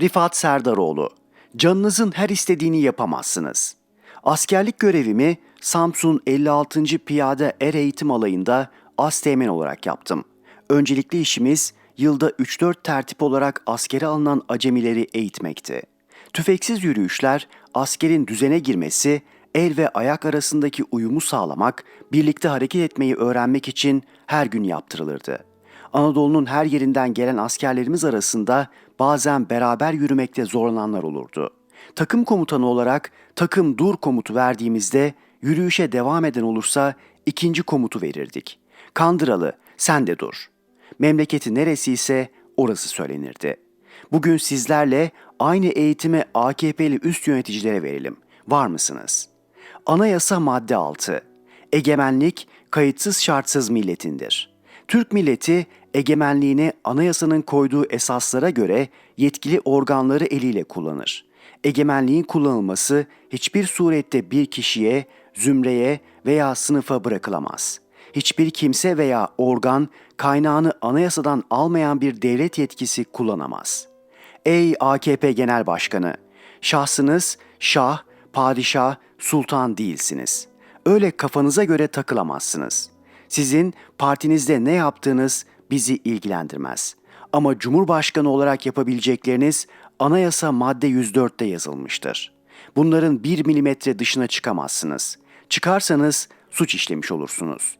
Rifat Serdaroğlu. Canınızın her istediğini yapamazsınız. Askerlik görevimi Samsun 56. Piyade Er Eğitim Alayı'nda Asteğmen olarak yaptım. Öncelikli işimiz yılda 3-4 tertip olarak askere alınan acemileri eğitmekti. Tüfeksiz yürüyüşler, askerin düzene girmesi, el ve ayak arasındaki uyumu sağlamak, birlikte hareket etmeyi öğrenmek için her gün yaptırılırdı. Anadolu'nun her yerinden gelen askerlerimiz arasında bazen beraber yürümekte zorlananlar olurdu. Takım komutanı olarak takım dur komutu verdiğimizde yürüyüşe devam eden olursa ikinci komutu verirdik. Kandıralı sen de dur. Memleketi neresiyse orası söylenirdi. Bugün sizlerle aynı eğitimi AKP'li üst yöneticilere verelim. Var mısınız? Anayasa madde 6. Egemenlik kayıtsız şartsız milletindir. Türk milleti egemenliğini anayasanın koyduğu esaslara göre yetkili organları eliyle kullanır. Egemenliğin kullanılması hiçbir surette bir kişiye, zümreye veya sınıfa bırakılamaz. Hiçbir kimse veya organ kaynağını anayasadan almayan bir devlet yetkisi kullanamaz. Ey AKP Genel Başkanı, şahsınız şah, padişah, sultan değilsiniz. Öyle kafanıza göre takılamazsınız. Sizin partinizde ne yaptığınız bizi ilgilendirmez. Ama Cumhurbaşkanı olarak yapabilecekleriniz anayasa madde 104'te yazılmıştır. Bunların bir milimetre dışına çıkamazsınız. Çıkarsanız suç işlemiş olursunuz.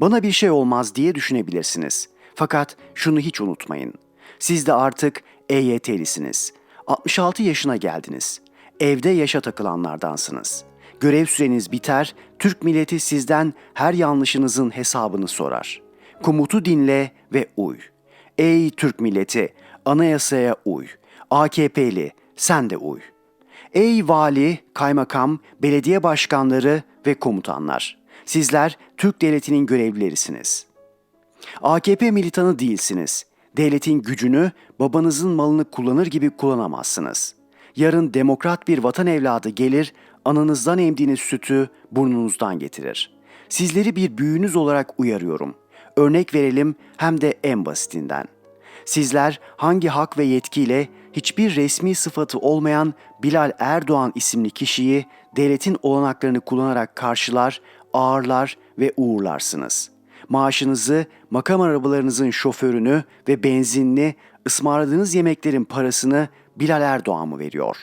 Bana bir şey olmaz diye düşünebilirsiniz. Fakat şunu hiç unutmayın. Siz de artık EYT'lisiniz. 66 yaşına geldiniz. Evde yaşa takılanlardansınız. Görev süreniz biter, Türk milleti sizden her yanlışınızın hesabını sorar. Komutu dinle ve uy. Ey Türk milleti, anayasaya uy. AKP'li, sen de uy. Ey vali, kaymakam, belediye başkanları ve komutanlar. Sizler Türk devletinin görevlilerisiniz. AKP militanı değilsiniz. Devletin gücünü babanızın malını kullanır gibi kullanamazsınız. Yarın demokrat bir vatan evladı gelir, ananızdan emdiğiniz sütü burnunuzdan getirir. Sizleri bir büyüğünüz olarak uyarıyorum. Örnek verelim hem de en basitinden. Sizler hangi hak ve yetkiyle hiçbir resmi sıfatı olmayan Bilal Erdoğan isimli kişiyi devletin olanaklarını kullanarak karşılar, ağırlar ve uğurlarsınız. Maaşınızı, makam arabalarınızın şoförünü ve benzinli, ısmarladığınız yemeklerin parasını Bilal Erdoğan mı veriyor?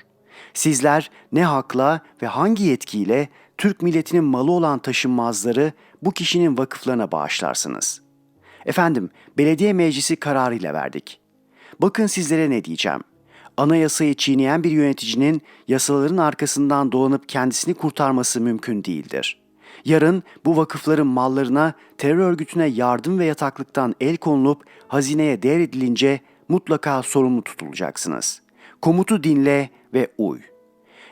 Sizler ne hakla ve hangi yetkiyle Türk milletinin malı olan taşınmazları bu kişinin vakıflarına bağışlarsınız? Efendim, belediye meclisi kararıyla verdik. Bakın sizlere ne diyeceğim. Anayasayı çiğneyen bir yöneticinin yasaların arkasından dolanıp kendisini kurtarması mümkün değildir. Yarın bu vakıfların mallarına terör örgütüne yardım ve yataklıktan el konulup hazineye devredilince mutlaka sorumlu tutulacaksınız. Komutu dinle ve uy.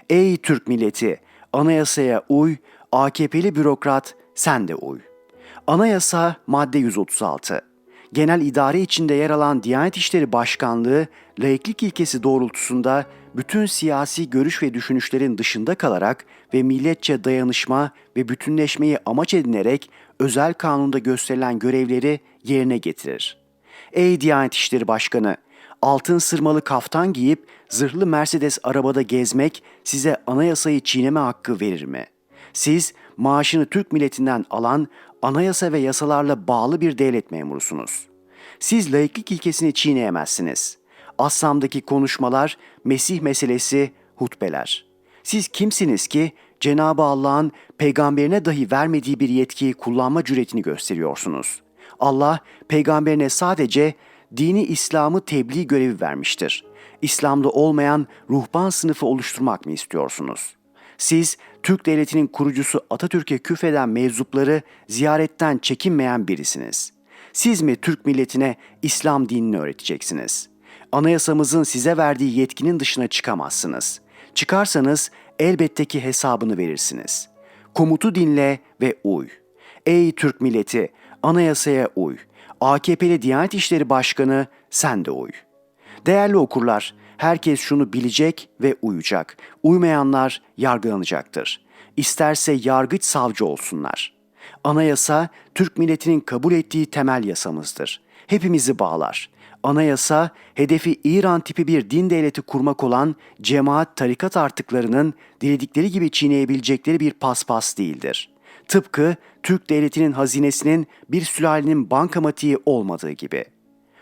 Ey Türk milleti, anayasaya uy, AKP'li bürokrat sen de uy. Anayasa madde 136. Genel idare içinde yer alan Diyanet İşleri Başkanlığı, laiklik ilkesi doğrultusunda bütün siyasi görüş ve düşünüşlerin dışında kalarak ve milletçe dayanışma ve bütünleşmeyi amaç edinerek özel kanunda gösterilen görevleri yerine getirir. Ey Diyanet İşleri Başkanı, altın sırmalı kaftan giyip zırhlı Mercedes arabada gezmek size anayasayı çiğneme hakkı verir mi? Siz maaşını Türk milletinden alan anayasa ve yasalarla bağlı bir devlet memurusunuz. Siz laiklik ilkesini çiğneyemezsiniz. Assam'daki konuşmalar, Mesih meselesi, hutbeler. Siz kimsiniz ki Cenab-ı Allah'ın peygamberine dahi vermediği bir yetkiyi kullanma cüretini gösteriyorsunuz? Allah peygamberine sadece dini İslam'ı tebliğ görevi vermiştir. İslam'da olmayan ruhban sınıfı oluşturmak mı istiyorsunuz? Siz Türk devletinin kurucusu Atatürk'e küfreden mevzupları ziyaretten çekinmeyen birisiniz. Siz mi Türk milletine İslam dinini öğreteceksiniz? Anayasamızın size verdiği yetkinin dışına çıkamazsınız. Çıkarsanız elbette ki hesabını verirsiniz. Komutu dinle ve uy. Ey Türk milleti, anayasaya uy. AKP'li Diyanet İşleri Başkanı sen de uy. Değerli okurlar, herkes şunu bilecek ve uyacak. Uymayanlar yargılanacaktır. İsterse yargıç savcı olsunlar. Anayasa Türk milletinin kabul ettiği temel yasamızdır. hepimizi bağlar. Anayasa, hedefi İran tipi bir din devleti kurmak olan cemaat tarikat artıklarının diledikleri gibi çiğneyebilecekleri bir paspas değildir. Tıpkı Türk devletinin hazinesinin bir sülalenin bankamatiği olmadığı gibi.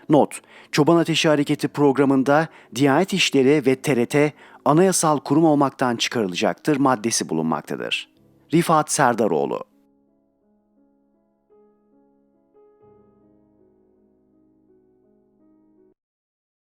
Not, Çoban Ateşi Hareketi programında Diyanet İşleri ve TRT anayasal kurum olmaktan çıkarılacaktır maddesi bulunmaktadır. Rifat Serdaroğlu